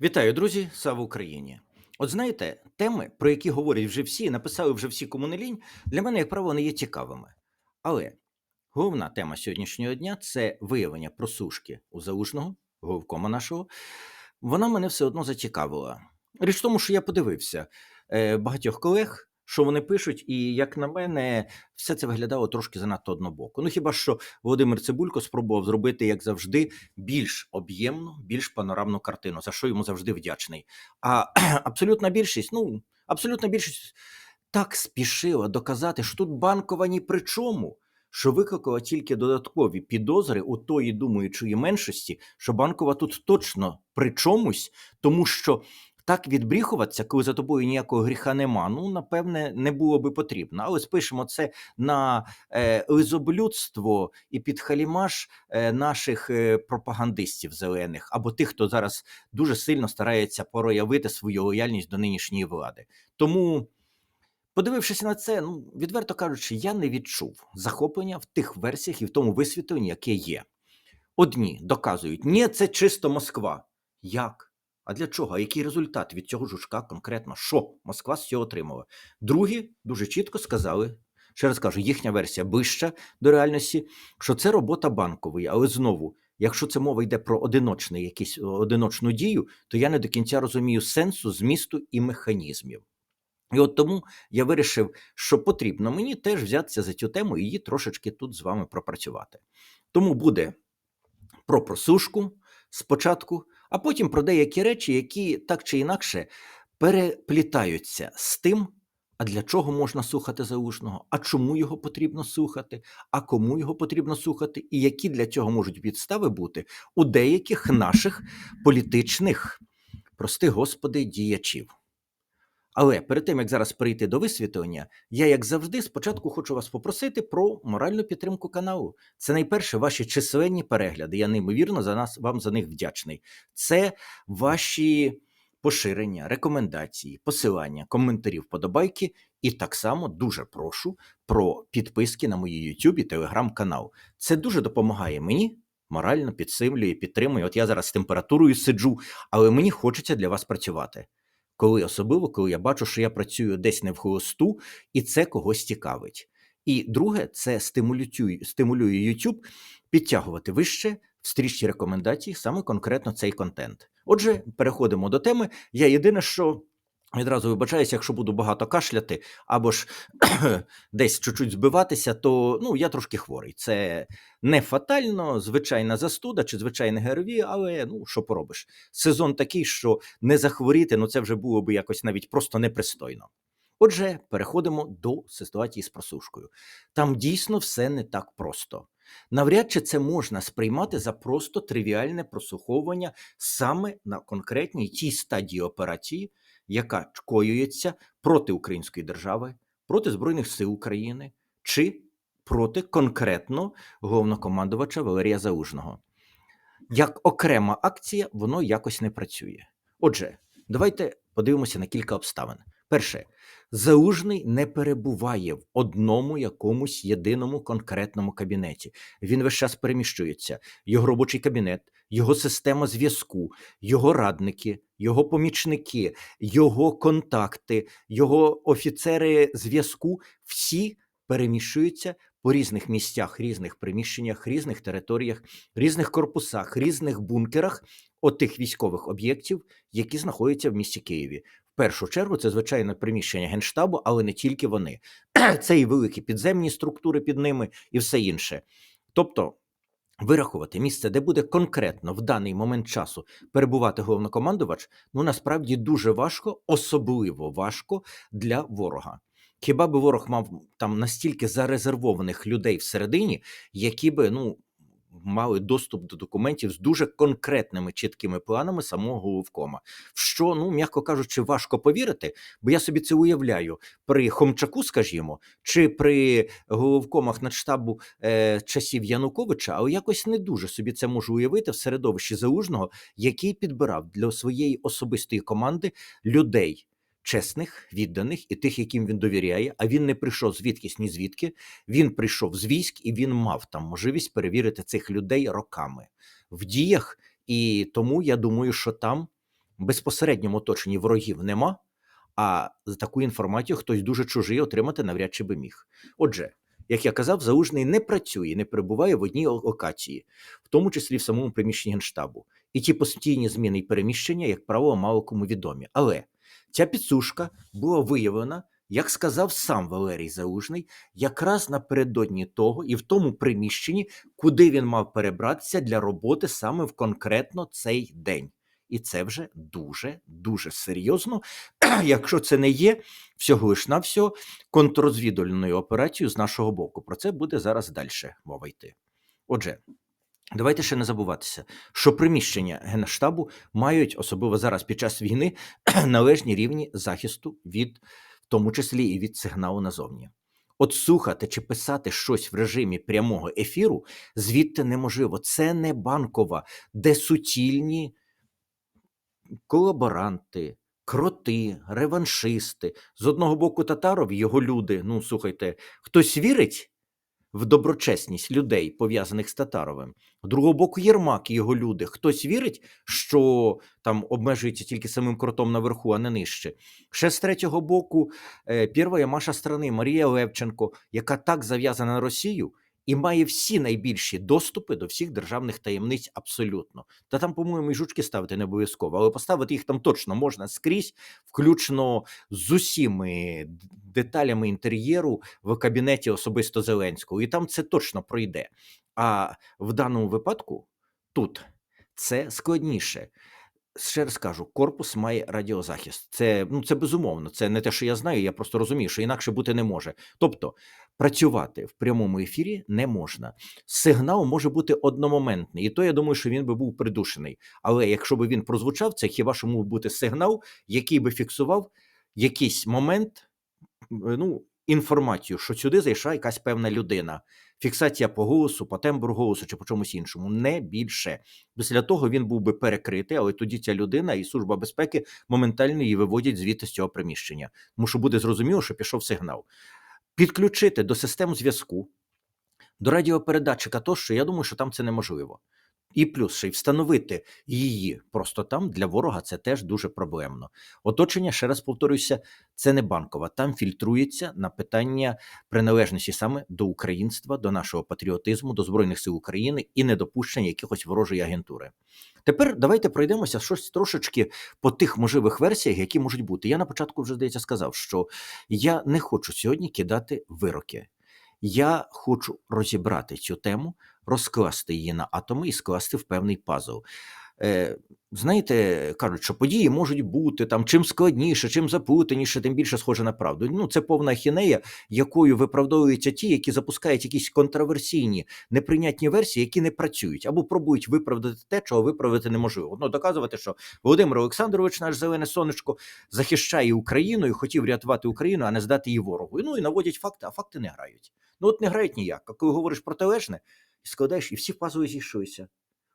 Вітаю, друзі! Слава Україні! От знаєте, теми, про які говорять вже всі, написали вже всі кому не лінь, для мене, як правило, не є цікавими. Але головна тема сьогоднішнього дня це виявлення просушки у залужного, головкома нашого. Вона мене все одно зацікавила. Річ в тому, що я подивився е, багатьох колег, що вони пишуть, і як на мене, все це виглядало трошки занадто однобоко. Ну хіба що Володимир Цибулько спробував зробити, як завжди, більш об'ємну, більш панорамну картину, за що йому завжди вдячний. А абсолютна більшість, ну абсолютна більшість так спішила доказати, що тут банкова ні при чому. Що викликала тільки додаткові підозри у тої думаючої меншості, що банкова тут точно при чомусь, тому що так відбріхуватися, коли за тобою ніякого гріха нема, ну напевне не було би потрібно. Але спишемо це на е, лизоблюдство і підхалімаш е, наших е, пропагандистів зелених або тих, хто зараз дуже сильно старається проявити свою лояльність до нинішньої влади. Тому. Подивившись на це, ну відверто кажучи, я не відчув захоплення в тих версіях і в тому висвітленні, яке є. Одні доказують, ні, це чисто Москва. Як? А для чого? А який результат від цього жучка конкретно? Що Москва з цього отримала? Другі дуже чітко сказали. Ще раз кажу, їхня версія ближча до реальності, що це робота банкової, але знову, якщо це мова йде про одиночний, якийсь одиночну дію, то я не до кінця розумію сенсу, змісту і механізмів. І от тому я вирішив, що потрібно мені теж взятися за цю тему і її трошечки тут з вами пропрацювати. Тому буде про просушку спочатку, а потім про деякі речі, які так чи інакше переплітаються з тим, а для чого можна слухати заушного, а чому його потрібно слухати, а кому його потрібно слухати, і які для цього можуть підстави бути у деяких наших політичних, прости господи, діячів. Але перед тим як зараз перейти до висвітлення, я, як завжди, спочатку хочу вас попросити про моральну підтримку каналу. Це найперше ваші численні перегляди. Я неймовірно за нас вам за них вдячний. Це ваші поширення, рекомендації, посилання, коментарі, вподобайки. І так само дуже прошу про підписки на моїй YouTube і Telegram канал. Це дуже допомагає мені. Морально підсилює, підтримує. От я зараз з температурою сиджу, але мені хочеться для вас працювати коли особливо, коли я бачу, що я працюю десь не в холосту, і це когось цікавить. І друге, це стимулює, YouTube підтягувати вище в стрічці рекомендацій, саме конкретно цей контент. Отже, переходимо до теми. Я єдине, що Відразу вибачаюся, якщо буду багато кашляти або ж десь чуть-чуть збиватися, то ну я трошки хворий. Це не фатально, звичайна застуда чи звичайне ГРВІ, але ну що поробиш? Сезон такий, що не захворіти, ну це вже було би якось навіть просто непристойно. Отже, переходимо до ситуації з просушкою. Там дійсно все не так просто. Навряд чи це можна сприймати за просто тривіальне прослуховування саме на конкретній тій стадії операції яка коюється проти української держави, проти Збройних сил України чи проти конкретно головнокомандувача Валерія Залужного. Як окрема акція, воно якось не працює. Отже, давайте подивимося на кілька обставин. Перше, Залужний не перебуває в одному якомусь єдиному конкретному кабінеті. Він весь час переміщується. Його робочий кабінет, його система зв'язку, його радники, його помічники, його контакти, його офіцери зв'язку всі переміщуються по різних місцях, різних приміщеннях, різних територіях, різних корпусах, різних бункерах отих військових об'єктів, які знаходяться в місті Києві. В першу чергу це звичайно приміщення генштабу, але не тільки вони. Це і великі підземні структури під ними, і все інше. Тобто. Вирахувати місце, де буде конкретно в даний момент часу перебувати головнокомандувач, ну насправді дуже важко, особливо важко для ворога. Хіба би ворог мав там настільки зарезервованих людей всередині, які би ну мали доступ до документів з дуже конкретними чіткими планами самого головкома, в що, ну м'яко кажучи, важко повірити, бо я собі це уявляю. При Хомчаку, скажімо, чи при головкомах надштабу е, часів Януковича, але якось не дуже собі це можу уявити в середовищі залужного, який підбирав для своєї особистої команди людей чесних, відданих і тих, яким він довіряє. А він не прийшов звідкись ні звідки. Він прийшов з військ і він мав там можливість перевірити цих людей роками в діях. І тому я думаю, що там безпосередньому оточенні ворогів нема, а з таку інформацію хтось дуже чужий отримати навряд чи би міг. Отже, як я казав, залужний не працює, не перебуває в одній локації, в тому числі в самому приміщенні генштабу. І ті постійні зміни і переміщення, як правило, мало кому відомі. Але ця підсушка була виявлена, як сказав сам Валерій Залужний, якраз напередодні того і в тому приміщенні, куди він мав перебратися для роботи саме в конкретно цей день. І це вже дуже дуже серйозно, якщо це не є всього лиш навсього контррозвідувальною операцією з нашого боку. Про це буде зараз далі мова йти. Отже, давайте ще не забуватися, що приміщення Генштабу мають, особливо зараз під час війни, належні рівні захисту від, в тому числі і від сигналу назовні. От слухати чи писати щось в режимі прямого ефіру звідти неможливо. Це не банкова, де суцільні колаборанти, кроти, реваншисти. З одного боку, татаров, його люди. Ну, слухайте, хтось вірить в доброчесність людей, пов'язаних з Татаровим. З другого боку, Єрмак і його люди. Хтось вірить, що там обмежується тільки самим кротом наверху, а не нижче. Ще з третього боку, е, перша Маша страни Марія Левченко, яка так зав'язана на Росію. І має всі найбільші доступи до всіх державних таємниць абсолютно. Та там, по-моєму, і жучки ставити не обов'язково, але поставити їх там точно можна скрізь, включно з усіми деталями інтер'єру в кабінеті особисто Зеленського. І там це точно пройде. А в даному випадку тут це складніше. Ще раз кажу, корпус має радіозахист. Це ну це безумовно. Це не те, що я знаю. Я просто розумію, що інакше бути не може. Тобто працювати в прямому ефірі не можна. Сигнал може бути одномоментний, і то я думаю, що він би був придушений. Але якщо би він прозвучав, це хіба що мав бути сигнал, який би фіксував якийсь момент, ну, інформацію, що сюди зайшла якась певна людина. Фіксація по голосу, по тембру голосу чи по чомусь іншому, не більше. Після того він був би перекритий, але тоді ця людина і служба безпеки моментально її виводять звідти з цього приміщення. Тому що буде зрозуміло, що пішов сигнал. Підключити до систем зв'язку, до радіопередатчика тощо, я думаю, що там це неможливо. І плюс ще й встановити її просто там для ворога це теж дуже проблемно. Оточення, ще раз повторюся, це не банкова. Там фільтрується на питання приналежності саме до українства, до нашого патріотизму, до Збройних сил України і недопущення якихось ворожої агентури. Тепер давайте пройдемося щось трошечки по тих можливих версіях, які можуть бути. Я на початку вже здається сказав, що я не хочу сьогодні кидати вироки. Я хочу розібрати цю тему, розкласти її на атоми і скласти в певний пазл. Е, знаєте, кажуть, що події можуть бути там чим складніше, чим заплутаніше, тим більше схоже на правду. Ну, це повна ахінея, якою виправдовуються ті, які запускають якісь контроверсійні, неприйнятні версії, які не працюють, або пробують виправдати те, чого виправити неможливо. Ну, доказувати, що Володимир Олександрович, наш зелене сонечко, захищає Україну і хотів рятувати Україну, а не здати її ворогу. Ну і наводять факти, а факти не грають. Ну от не грають ніяк. А коли говориш протилежне, складаєш, і всі пазли зійшлися.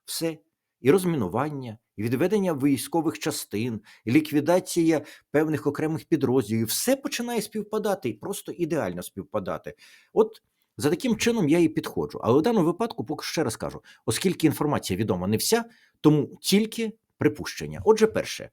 Все. І розмінування, і відведення військових частин, і ліквідація певних окремих підрозділів, все починає співпадати і просто ідеально співпадати. От за таким чином я і підходжу. Але в даному випадку, поки ще раз кажу, оскільки інформація відома не вся, тому тільки припущення. Отже, перше,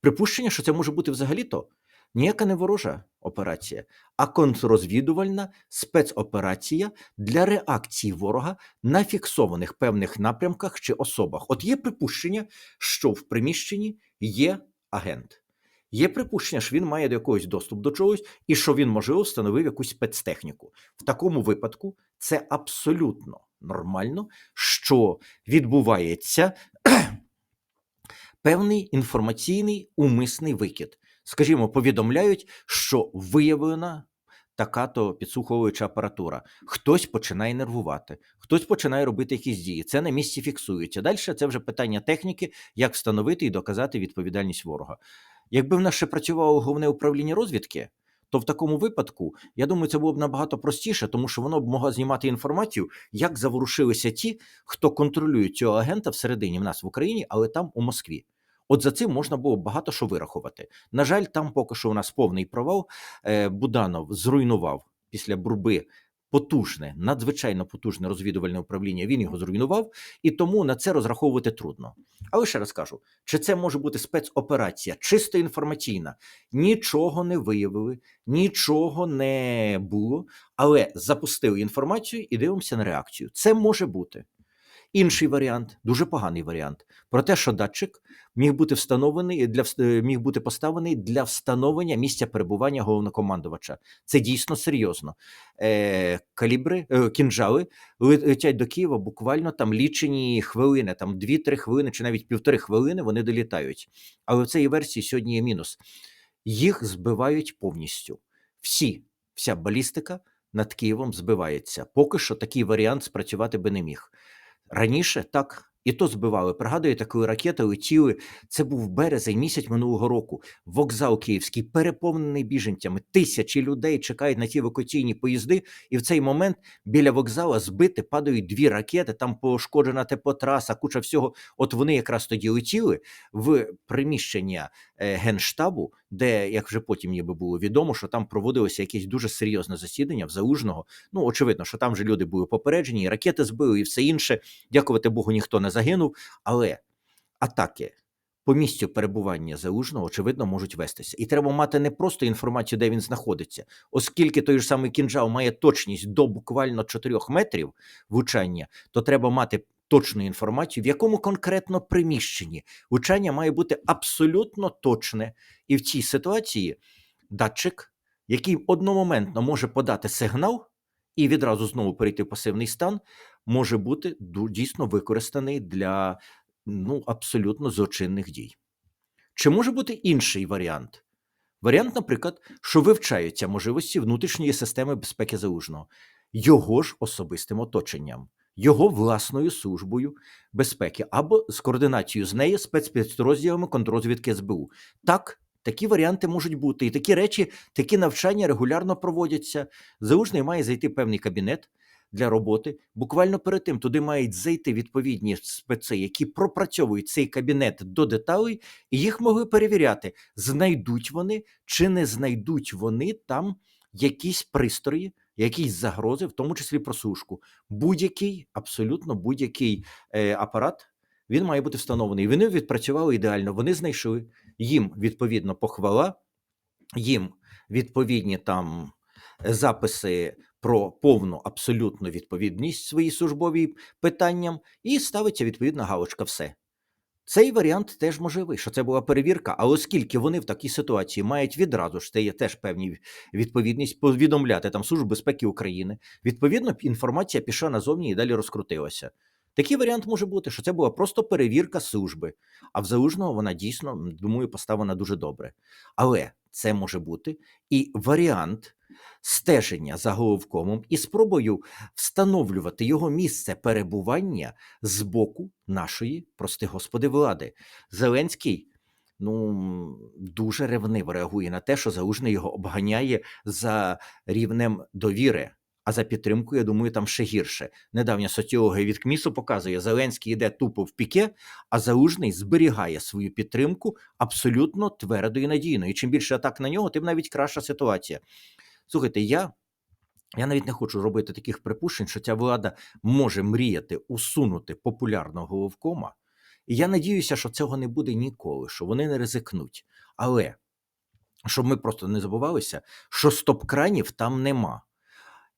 припущення, що це може бути взагалі-то ніяка не ворожа операція, а контррозвідувальна спецоперація для реакції ворога на фіксованих певних напрямках чи особах. От є припущення, що в приміщенні є агент. Є припущення, що він має до якогось доступ до чогось, і що він, можливо, встановив якусь спецтехніку. В такому випадку це абсолютно нормально, що відбувається певний інформаційний умисний викид. Скажімо, повідомляють, що виявлена така-то підслуховуюча апаратура. Хтось починає нервувати, хтось починає робити якісь дії. Це на місці фіксується. Далі це вже питання техніки, як встановити і доказати відповідальність ворога. Якби в нас ще працювало головне управління розвідки, то в такому випадку, я думаю, це було б набагато простіше, тому що воно б могло знімати інформацію, як заворушилися ті, хто контролює цього агента всередині в нас в Україні, але там у Москві. От за цим можна було багато що вирахувати. На жаль, там поки що у нас повний провал. Е, Буданов зруйнував після бурби потужне, надзвичайно потужне розвідувальне управління. Він його зруйнував, і тому на це розраховувати трудно. Але ще раз кажу, чи це може бути спецоперація, чисто інформаційна? Нічого не виявили, нічого не було, але запустили інформацію і дивимося на реакцію. Це може бути. Інший варіант, дуже поганий варіант, про те, що датчик міг бути встановлений для е, міг бути поставлений для встановлення місця перебування головнокомандувача. Це дійсно серйозно. Е, калібри, е, кінжали летять до Києва буквально там лічені хвилини, там 2-3 хвилини чи навіть півтори хвилини вони долітають. Але в цій версії сьогодні є мінус. Їх збивають повністю. Всі, вся балістика над Києвом збивається. Поки що такий варіант спрацювати би не міг. Раніше так. І то збивали. Пригадуєте, коли ракети летіли, це був березень місяць минулого року. Вокзал київський переповнений біженцями. Тисячі людей чекають на ті евакуаційні поїзди, і в цей момент біля вокзала збити падають дві ракети. Там пошкоджена теплотраса, куча всього. От вони якраз тоді летіли в приміщення генштабу, де, як вже потім ніби було відомо, що там проводилося якесь дуже серйозне засідання в залужного. Ну очевидно, що там же люди були попереджені, і ракети збили і все інше. Дякувати Богу, ніхто не загинув. Але атаки по місцю перебування залужного, очевидно, можуть вестися. І треба мати не просто інформацію, де він знаходиться, оскільки той ж самий кінжал має точність до буквально 4 метрів влучання, то треба мати. Точну інформацію, в якому конкретно приміщенні влучання має бути абсолютно точне, і в цій ситуації датчик, який одномоментно може подати сигнал і відразу знову перейти в пасивний стан, може бути дійсно використаний для ну, абсолютно злочинних дій. Чи може бути інший варіант? Варіант, наприклад, що вивчаються можливості внутрішньої системи безпеки залужного, його ж особистим оточенням, його власною службою безпеки або з координацією з нею спецпідрозділами контррозвідки СБУ. Так, такі варіанти можуть бути, і такі речі, такі навчання регулярно проводяться. Залужний має зайти певний кабінет для роботи. Буквально перед тим туди мають зайти відповідні специ, які пропрацьовують цей кабінет до деталей, і їх могли перевіряти, знайдуть вони чи не знайдуть вони там якісь пристрої, якісь загрози, в тому числі прослушку. Будь-який, абсолютно будь-який е, апарат. Він має бути встановлений. Вони відпрацювали ідеально. Вони знайшли їм відповідно похвала, їм відповідні там е, записи про повну абсолютну відповідність своїй службовій питанням, і ставиться відповідна галочка. Все. Цей варіант теж можливий, що це була перевірка, але оскільки вони в такій ситуації мають відразу ж це є теж певні відповідність повідомляти там Службу безпеки України, відповідно, інформація пішла назовні і далі розкрутилася. Такий варіант може бути, що це була просто перевірка служби, а в залужного вона дійсно, думаю, поставлена дуже добре. Але це може бути і варіант стеження за головкомом і спробою встановлювати його місце перебування з боку нашої, прости господи, влади. Зеленський. Ну, дуже ревниво реагує на те, що залужний його обганяє за рівнем довіри. А за підтримку, я думаю, там ще гірше. Недавня соціологія від КМІСу показує, Зеленський йде тупо в піке, а Залужний зберігає свою підтримку абсолютно твердо і надійно. І чим більше атак на нього, тим навіть краща ситуація. Слухайте, я, я навіть не хочу робити таких припущень, що ця влада може мріяти усунути популярного Ловкома. І я надіюся, що цього не буде ніколи, що вони не ризикнуть. Але щоб ми просто не забувалися, що стоп-кранів там нема.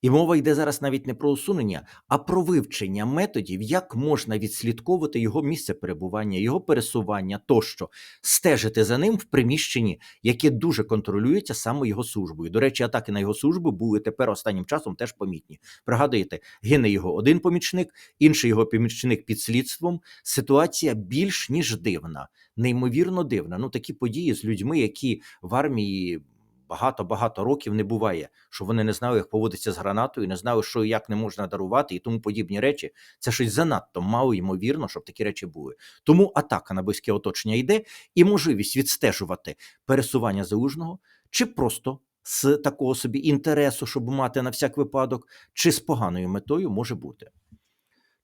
І мова йде зараз навіть не про усунення, а про вивчення методів, як можна відслідковувати його місце перебування, його пересування тощо, стежити за ним в приміщенні, яке дуже контролюється саме його службою. До речі, атаки на його службу були тепер останнім часом теж помітні. Пригадуєте, гине його один помічник, інший його помічник під слідством. Ситуація більш ніж дивна, неймовірно дивна. Ну такі події з людьми, які в армії багато-багато років не буває, що вони не знали, як поводиться з гранатою, не знали, що і як не можна дарувати, і тому подібні речі. Це щось занадто мало ймовірно, щоб такі речі були. Тому атака на близьке оточення йде, і можливість відстежувати пересування залужного, чи просто з такого собі інтересу, щоб мати на всяк випадок, чи з поганою метою може бути.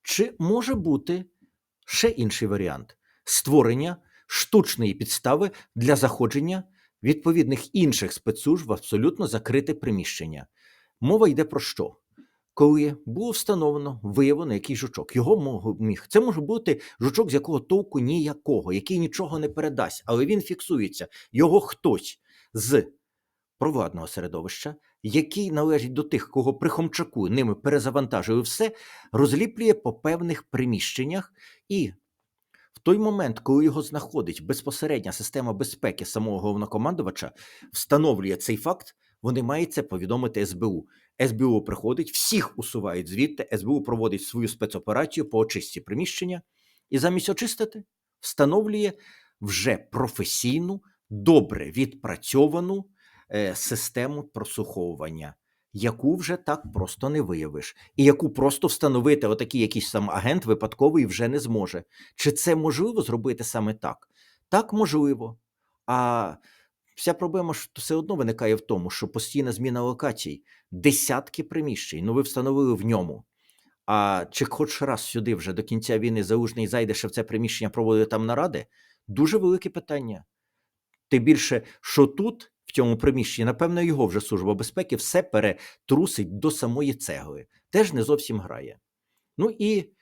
Чи може бути ще інший варіант створення штучної підстави для заходження відповідних інших спецслужб в абсолютно закрите приміщення. Мова йде про що? коли було встановлено, виявлено який жучок. Його міг. Це може бути жучок, з якого толку ніякого, який нічого не передасть, але він фіксується. Його хтось з провладного середовища, який належить до тих, кого при Хомчаку ними перезавантажили все, розліплює по певних приміщеннях і. Той момент, коли його знаходить безпосередня система безпеки самого головнокомандувача, встановлює цей факт, вони мають це повідомити СБУ. СБУ приходить, всіх усувають звідти. СБУ проводить свою спецоперацію по очистці приміщення і замість очистити встановлює вже професійну, добре відпрацьовану е, систему прослуховування, яку вже так просто не виявиш, і яку просто встановити отакий якийсь сам агент випадковий вже не зможе. Чи це можливо зробити саме так? Так, можливо. А вся проблема ж все одно виникає в тому, що постійна зміна локацій, десятки приміщень, ну ви встановили в ньому. А чи хоч раз сюди вже до кінця війни залужний зайде ще в це приміщення проводити там наради? Дуже велике питання. Тим більше, що тут, цьому приміщенні, напевно, його вже служба безпеки все перетрусить до самої цегли. Теж не зовсім грає. Ну і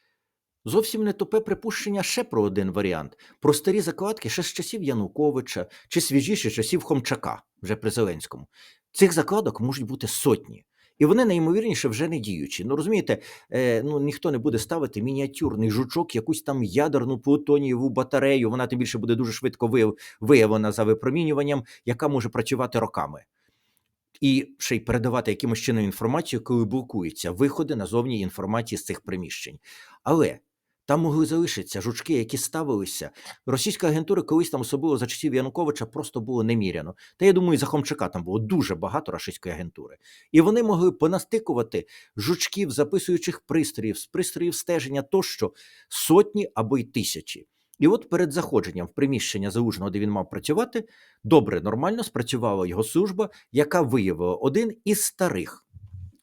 зовсім не тупе припущення ще про один варіант: про старі закладки ще з часів Януковича чи свіжіше часів Хомчака, вже при Зеленському. Цих закладок можуть бути сотні. І вони найімовірніше вже не діючі. Ну розумієте, е, ну ніхто не буде ставити мініатюрний жучок, якусь там ядерну плутонієву батарею. Вона тим більше буде дуже швидко виявлена за випромінюванням, яка може працювати роками. І ще й передавати якимось чином інформацію, коли блокуються виходи назовні інформації з цих приміщень. Але там могли залишитися жучки, які ставилися. Російська агентура колись там, особливо за часів Януковича, просто було неміряно. Та я думаю, за Хомчака там було дуже багато російської агентури. І вони могли понастикувати жучків, записуючих пристроїв, з пристроїв стеження тощо сотні або й тисячі. І от перед заходженням в приміщення залужного, де він мав працювати, добре, нормально спрацювала його служба, яка виявила один із старих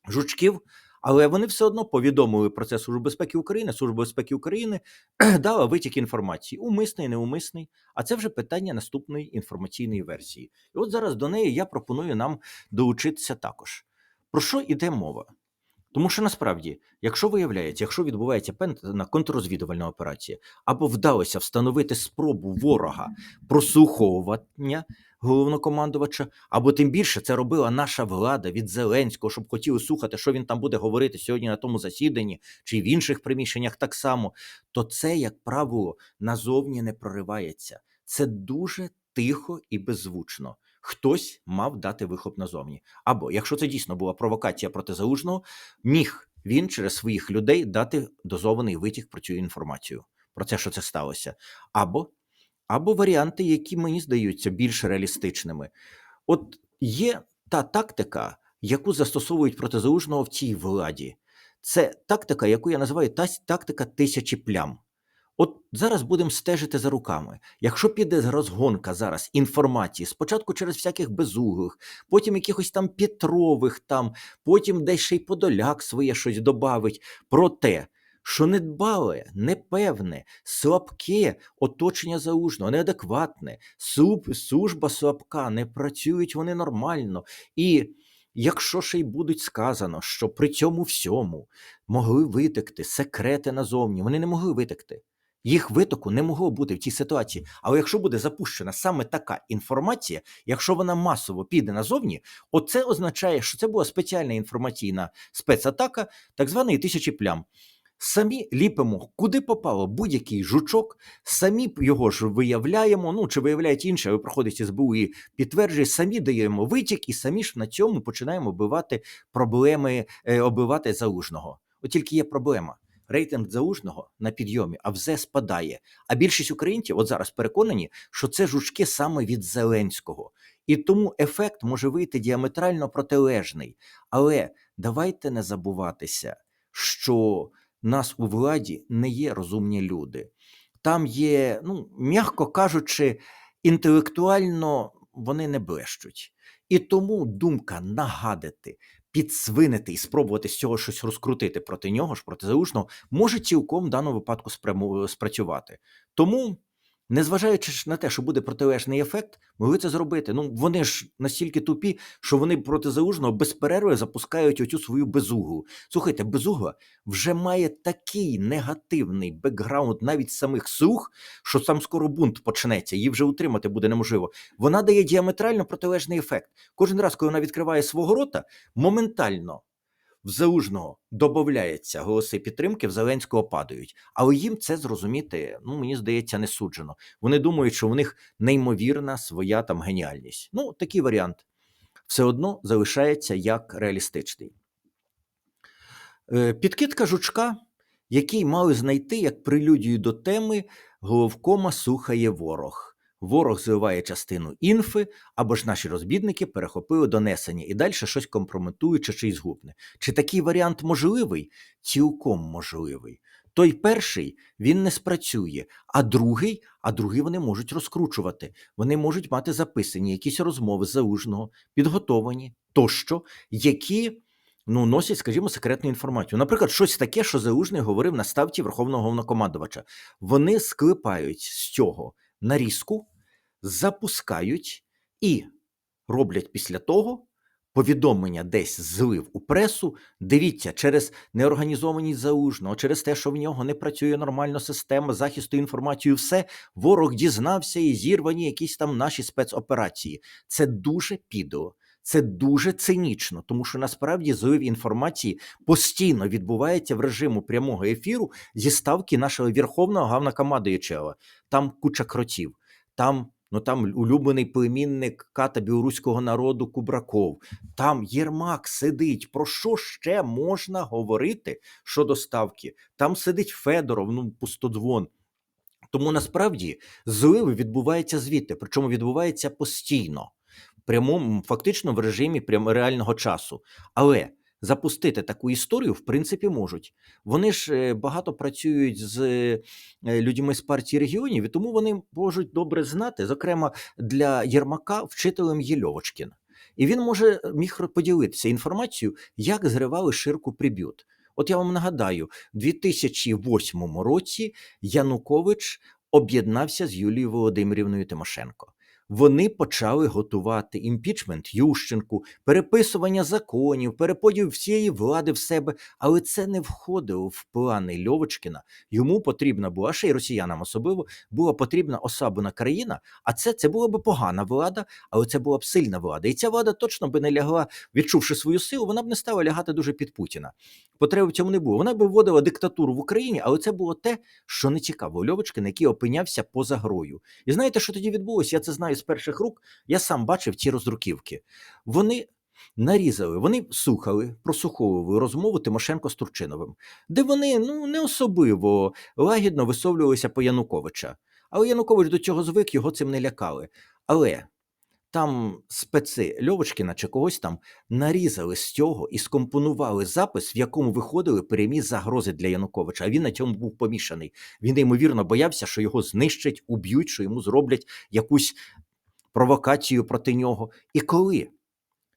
жучків. Але вони все одно повідомили про це Службу безпеки України. Служба безпеки України дала витік інформації, умисний, неумисний. А це вже питання наступної інформаційної версії. І от зараз до неї я пропоную нам долучитися також. Про що йде мова? Тому що насправді, якщо виявляється, якщо відбувається певна контррозвідувальна операція, або вдалося встановити спробу ворога прослуховування головнокомандувача, або тим більше це робила наша влада від Зеленського, щоб хотіли слухати, що він там буде говорити сьогодні на тому засіданні, чи в інших приміщеннях так само, то це, як правило, назовні не проривається. Це дуже тихо і беззвучно. Хтось мав дати вихоп назовні. Або, якщо це дійсно була провокація проти залужного, міг він через своїх людей дати дозований витік про цю інформацію, про те, що це сталося. Або, або варіанти, які мені здаються більш реалістичними. От є та тактика, яку застосовують проти залужного в цій владі. Це тактика, яку я називаю та тактика тисячі плям. От зараз будемо стежити за руками. Якщо піде розгонка зараз інформації, спочатку через всяких безуглих, потім якихось там Петрових, там, потім десь ще й Подоляк своє щось добавить про те, що недбале, непевне, слабке оточення залужного, неадекватне, слуп- служба слабка, не працюють вони нормально. І якщо ще й будуть сказано, що при цьому всьому могли витекти секрети назовні, вони не могли витекти. Їх витоку не могло бути в цій ситуації. Але якщо буде запущена саме така інформація, якщо вона масово піде назовні, оце означає, що це була спеціальна інформаційна спецатака, так званий тисячі плям. Самі ліпимо, куди попало будь-який жучок, самі його ж виявляємо. Ну чи виявляють інше, але проходить СБУ і підтверджує, самі даємо витік, і самі ж на цьому починаємо оббивати проблеми, е, оббивати залужного. От тільки є проблема. Рейтинг залужного на підйомі, а вже спадає. А більшість українців от зараз переконані, що це жучки саме від Зеленського. І тому ефект може вийти діаметрально протилежний. Але давайте не забуватися, що нас у владі не є розумні люди. Там є, ну, м'яко кажучи, інтелектуально вони не блещуть. І тому думка нагадити, підсвинити і спробувати з цього щось розкрутити проти нього ж, проти заушного, може цілком в даному випадку спряму- спрацювати. Тому незважаючи на те, що буде протилежний ефект, могли це зробити. Ну вони ж настільки тупі, що вони проти залужного без перерви запускають оцю свою безугу. Слухайте, безуга вже має такий негативний бекграунд навіть самих слуг, що там скоро бунт почнеться, її вже утримати буде неможливо. Вона дає діаметрально протилежний ефект. Кожен раз, коли вона відкриває свого рота, моментально в залужного додається голоси підтримки, в Зеленського падають. Але їм це зрозуміти, ну мені здається, не суджено. Вони думають, що у них неймовірна своя там геніальність. Ну, такий варіант все одно залишається як реалістичний. Е, Підкидка жучка, який мали знайти як прелюдію до теми головкома слухає ворог. Ворог зливає частину інфи, або ж наші розбідники перехопили донесення і далі щось компрометуюче чи згубне. Чи такий варіант можливий? Цілком можливий. Той перший він не спрацює, а другий, а другий вони можуть розкручувати. Вони можуть мати записані якісь розмови залужного, підготовані тощо, які ну, носять, скажімо, секретну інформацію. Наприклад, щось таке, що залужний говорив на ставці Верховного головнокомандувача. Вони склепають з цього нарізку, запускають і роблять після того повідомлення десь злив у пресу. Дивіться, через неорганізованість заужного, через те, що в нього не працює нормально система захисту інформації, все ворог дізнався і зірвані якісь там наші спецоперації. Це дуже підо. Це дуже цинічно, тому що насправді злив інформації постійно відбувається в режиму прямого ефіру зі ставки нашого верховного главнокомандуючого. Там куча кротів, там ну там улюблений племінник ката білоруського народу Кубраков. Там Єрмак сидить. Про що ще можна говорити щодо ставки? Там сидить Федоров, ну пустодзвон. Тому насправді зливи відбуваються звідти, причому відбувається постійно, прямому, фактично в режимі прямо реального часу. Але запустити таку історію, в принципі, можуть. Вони ж е, багато працюють з е, людьми з партії регіонів, і тому вони можуть добре знати, зокрема для Єрмака, вчителем є Льовочкін. І він може міг поділитися інформацією, як зривали ширку приб'ют. От я вам нагадаю, в 2008 році Янукович об'єднався з Юлією Володимирівною Тимошенко. Вони почали готувати імпічмент Ющенку, переписування законів, переподіл всієї влади в себе, але це не входило в плани Льовочкіна. Йому потрібна була ще й росіянам особливо була потрібна особина країна. А це це була б погана влада, але це була б сильна влада. І ця влада точно би не лягла, відчувши свою силу, вона б не стала лягати дуже під Путіна. Потреби в цьому не було. Вона б вводила диктатуру в Україні, але це було те, що не цікаво. Льовочкин, який опинявся поза грою. І знаєте, що тоді відбулося? Я це знаю з перших рук. Я сам бачив ці роздруківки. Вони. Нарізали, вони слухали, прослуховували розмову Тимошенко з Турчиновим, де вони ну не особливо лагідно висловлювалися по Януковича. Але Янукович до цього звик, його цим не лякали. Але там специ Льовочкіна чи когось там нарізали з цього і скомпонували запис, в якому виходили прямі загрози для Януковича. А він на цьому був помішаний. Він ймовірно боявся, що його знищать, уб'ють, що йому зроблять якусь провокацію проти нього. І коли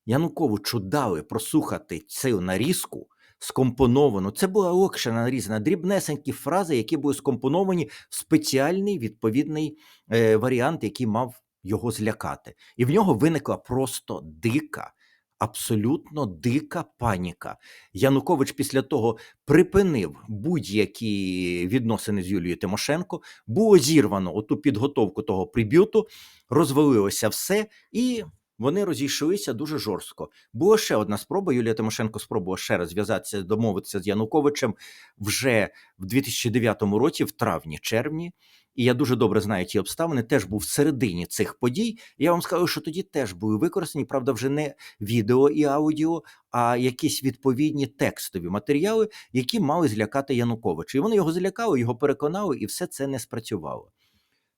Януковичу дали прослухати цю нарізку, скомпоновану, це була легше нарізана, дрібнесенькі фрази, які були скомпоновані в спеціальний відповідний е, варіант, який мав його злякати. І в нього виникла просто дика. Абсолютно дика паніка. Янукович після того припинив будь-які відносини з Юлією Тимошенко. Було зірвано оту підготовку того приб'юту, розвалилося все, і вони розійшлися дуже жорстко. Була ще одна спроба. Юлія Тимошенко спробувала ще раз зв'язатися, домовитися з Януковичем вже в 2009 році, в травні-червні. І я дуже добре знаю ті обставини. Теж був всередині цих подій. Я вам скажу, що тоді теж були використані, правда, вже не відео і аудіо, а якісь відповідні текстові матеріали, які мали злякати Януковича. І вони його злякали, його переконали, і все це не спрацювало.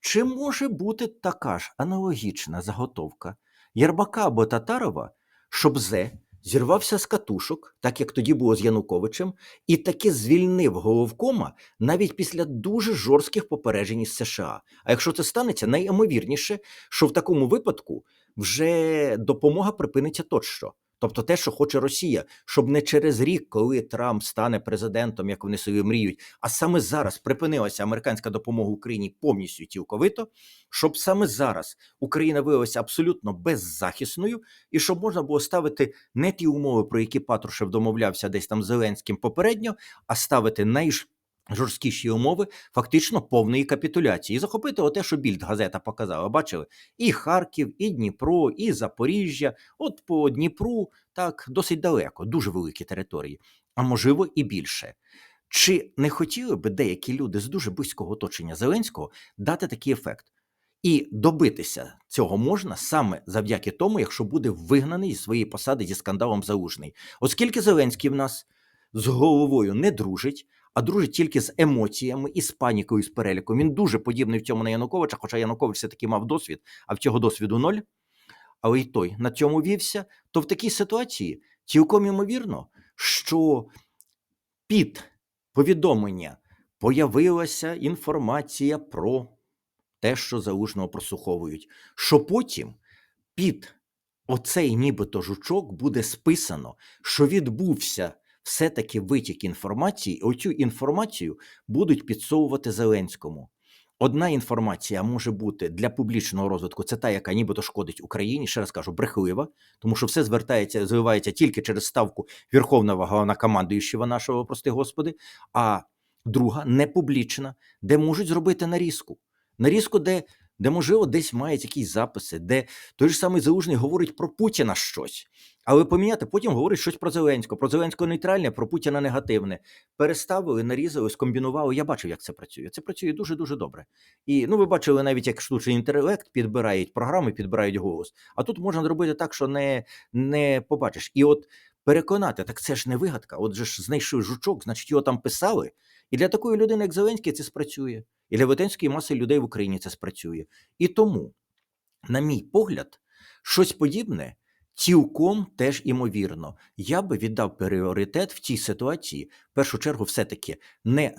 Чи може бути така ж аналогічна заготовка Єрбака або Татарова, щоб Зе зірвався з катушок, так як тоді було з Януковичем, і таки звільнив головкома навіть після дуже жорстких попереджень із США. А якщо це станеться, найімовірніше, що в такому випадку вже допомога припиниться точно. Тобто те, що хоче Росія, щоб не через рік, коли Трамп стане президентом, як вони собі мріють, а саме зараз припинилася американська допомога Україні повністю цілковито, щоб саме зараз Україна виявилася абсолютно беззахисною, і щоб можна було ставити не ті умови, про які Патрушев домовлявся десь там Зеленським попередньо, а ставити найж жорсткіші умови фактично повної капітуляції і захопити оте, що більд газета показала. Бачили і Харків, і Дніпро, і Запоріжжя. От по Дніпру так досить далеко, дуже великі території, а можливо і більше. Чи не хотіли би деякі люди з дуже близького оточення Зеленського дати такий ефект? І добитися цього можна саме завдяки тому, якщо буде вигнаний зі своєї посади зі скандалом залужний. Оскільки Зеленський в нас з головою не дружить, а дружить тільки з емоціями і з панікою, і з переліком. Він дуже подібний в цьому на Януковича, хоча Янукович все-таки мав досвід, а в цього досвіду ноль. Але й той на цьому вівся, то в такій ситуації цілком ймовірно, що під повідомлення появилася інформація про те, що залужного прослуховують, що потім під оцей нібито жучок буде списано, що відбувся все-таки витік інформації, оцю інформацію будуть підсовувати Зеленському. Одна інформація може бути для публічного розвитку, це та, яка нібито шкодить Україні, ще раз кажу, брехлива, тому що все звертається, звивається тільки через ставку Верховного Головнокомандуючого нашого, прости господи. А друга непублічна, де можуть зробити нарізку. Нарізку, де, де можливо, десь мають якісь записи, де той ж самий Залужний говорить про Путіна щось. Але поміняти, потім говорить щось про Зеленського. Про Зеленського нейтральне, про Путіна негативне. Переставили, нарізали, скомбінували. Я бачив, як це працює. Це працює дуже дуже добре. І ну, ви бачили навіть, як штучний інтелект підбирають програми, підбирають голос. А тут можна зробити так, що не, не побачиш. І от переконати, так це ж не вигадка. От же ж знайшли жучок, значить його там писали. І для такої людини, як Зеленський, це спрацює. І для велетенської маси людей в Україні це спрацює. І тому, на мій погляд, щось подібне цілком теж імовірно. Я би віддав пріоритет в цій ситуації, в першу чергу, все-таки не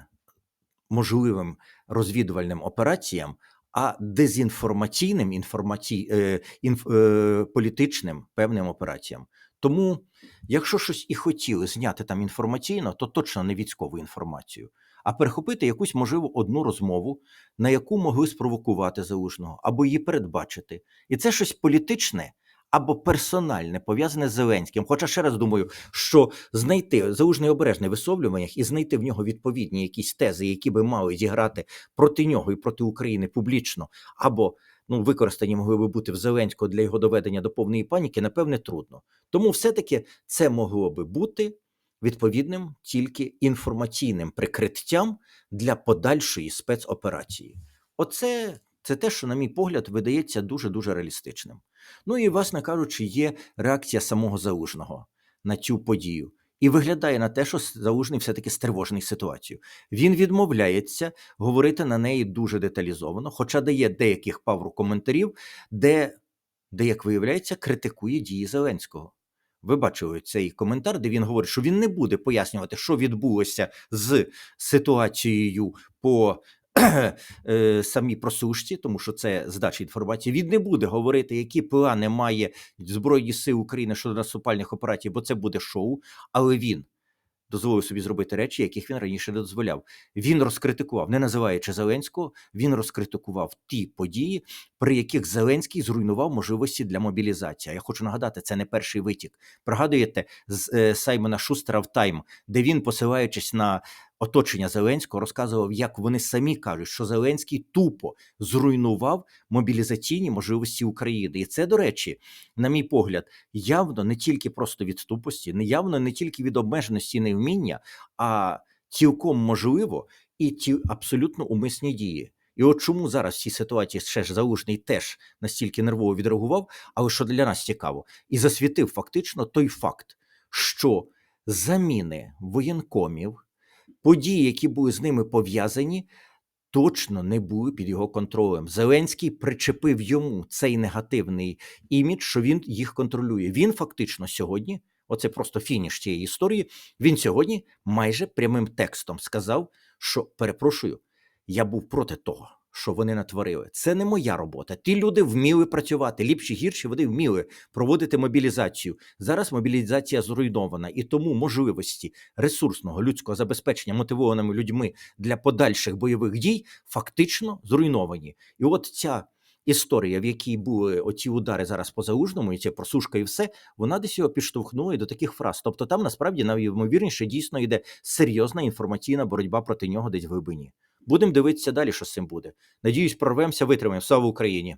можливим розвідувальним операціям, а дезінформаційним інформацій, е, інф, е, політичним певним операціям. Тому, якщо щось і хотіли зняти там інформаційно, то точно не військову інформацію, а перехопити якусь можливо одну розмову, на яку могли спровокувати залужного, або її передбачити. І це щось політичне. Або персональне пов'язане з Зеленським. Хоча ще раз думаю, що знайти залужний обережний висловлюваннях і знайти в нього відповідні якісь тези, які би мали зіграти проти нього і проти України публічно, або ну використані могли би бути в Зеленського для його доведення до повної паніки, напевне, трудно. Тому все-таки це могло би бути відповідним тільки інформаційним прикриттям для подальшої спецоперації. Оце це те, що, на мій погляд, видається дуже дуже реалістичним. Ну і, власне кажучи, є реакція самого залужного на цю подію. І виглядає на те, що залужний все-таки стривожений ситуацією. Він відмовляється говорити на неї дуже деталізовано, хоча дає деяких пару коментарів, де, де, як виявляється, критикує дії Зеленського. Ви бачили цей коментар, де він говорить, що він не буде пояснювати, що відбулося з ситуацією по е, самій просушці, тому що це здача інформації. Він не буде говорити, які плани має Збройні Сили України щодо наступальних операцій, бо це буде шоу. Але він дозволив собі зробити речі, яких він раніше не дозволяв. Він розкритикував, не називаючи Зеленського, він розкритикував ті події, при яких Зеленський зруйнував можливості для мобілізації. Я хочу нагадати, це не перший витік. Пригадуєте з е, Саймона Шустера в Тайм, де він, посилаючись на оточення Зеленського, розказував, як вони самі кажуть, що Зеленський тупо зруйнував мобілізаційні можливості України. І це, до речі, на мій погляд, явно не тільки просто від тупості, не явно не тільки від обмеженості невміння, а цілком можливо і ті абсолютно умисні дії. І от чому зараз в цій ситуації ще ж залужний теж настільки нервово відреагував, але що для нас цікаво, і засвітив фактично той факт, що заміни воєнкомів, події, які були з ними пов'язані, точно не були під його контролем. Зеленський причепив йому цей негативний імідж, що він їх контролює. Він фактично сьогодні, оце просто фініш цієї історії. Він сьогодні майже прямим текстом сказав, що перепрошую, я був проти того, що вони натворили. Це не моя робота. Ті люди вміли працювати. Ліпші гірші вони вміли проводити мобілізацію. Зараз мобілізація зруйнована, і тому можливості ресурсного людського забезпечення мотивованими людьми для подальших бойових дій фактично зруйновані. І от ця історія, в якій були оці удари зараз по залужному, і ця просушка, і все, вона десь його підштовхнула і до таких фраз. Тобто там насправді найймовірніше дійсно йде серйозна інформаційна боротьба проти нього десь в глибині. Будемо дивитися далі, що з цим буде. Надіюсь, прорвемося, витримаємо. Слава Україні!